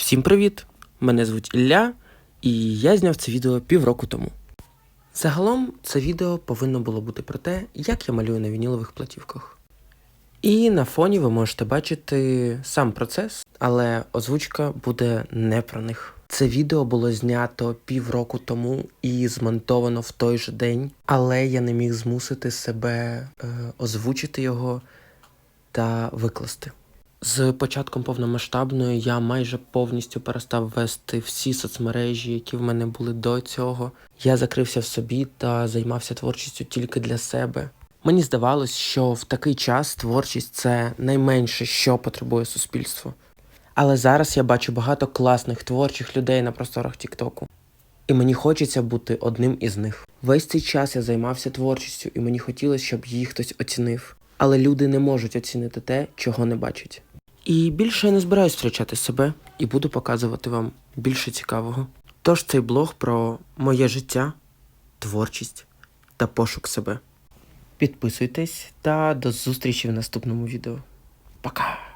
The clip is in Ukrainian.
Всім привіт! Мене звуть Ілля, і я зняв це відео півроку тому. Загалом це відео повинно було бути про те, як я малюю на вінілових платівках. І на фоні ви можете бачити сам процес, але озвучка буде не про них. Це відео було знято півроку тому і змонтовано в той же день, але я не міг змусити себе е, озвучити його та викласти. З початком повномасштабної я майже повністю перестав вести всі соцмережі, які в мене були до цього. Я закрився в собі та займався творчістю тільки для себе. Мені здавалось, що в такий час творчість це найменше, що потребує суспільство. Але зараз я бачу багато класних творчих людей на просторах Тіктоку. І мені хочеться бути одним із них. Весь цей час я займався творчістю, і мені хотілося, щоб її хтось оцінив. Але люди не можуть оцінити те, чого не бачать. І більше я не збираюсь втрачати себе і буду показувати вам більше цікавого. Тож цей блог про моє життя, творчість та пошук себе. Підписуйтесь та до зустрічі в наступному відео. Пока!